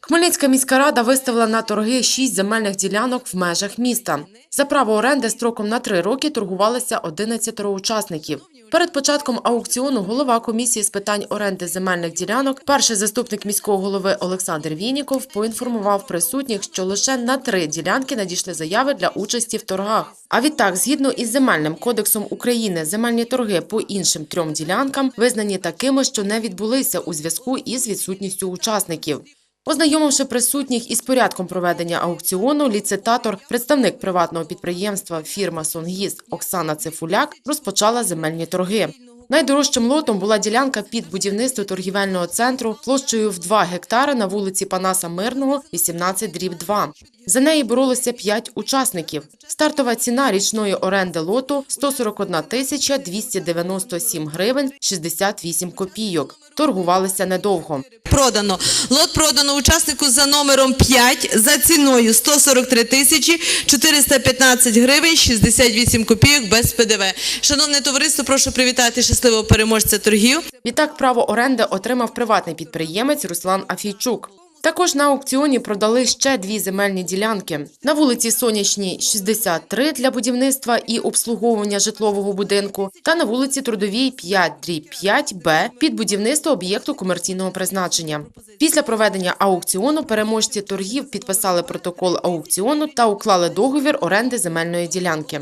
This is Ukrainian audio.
Хмельницька міська рада виставила на торги шість земельних ділянок в межах міста. За право оренди строком на три роки торгувалися 11 учасників. Перед початком аукціону голова комісії з питань оренди земельних ділянок, перший заступник міського голови Олександр Вініков, поінформував присутніх, що лише на три ділянки надійшли заяви для участі в торгах. А відтак, згідно із земельним кодексом України, земельні торги по іншим трьом ділянкам визнані такими, що не відбулися у зв'язку із відсутністю учасників. Ознайомивши присутніх із порядком проведення аукціону, ліцитатор, представник приватного підприємства фірма «Сонгіз» Оксана Цифуляк розпочала земельні торги. Найдорожчим лотом була ділянка під будівництво торгівельного центру площею в 2 гектари на вулиці Панаса Мирного, 18 дріб 2. За неї боролося 5 учасників. Стартова ціна річної оренди лоту – 141 тисяча 297 гривень 68 копійок. Торгувалися недовго. Продано. Лот продано учаснику за номером 5 за ціною 143 тисячі 415 гривень 68 копійок без ПДВ. Шановне товариство, прошу привітати щасливого переможця торгів. Відтак право оренди отримав приватний підприємець Руслан Афійчук. Також на аукціоні продали ще дві земельні ділянки. На вулиці Сонячній 63 для будівництва і обслуговування житлового будинку та на вулиці Трудовій 5 дріб 5 Б під будівництво об'єкту комерційного призначення. Після проведення аукціону переможці торгів підписали протокол аукціону та уклали договір оренди земельної ділянки.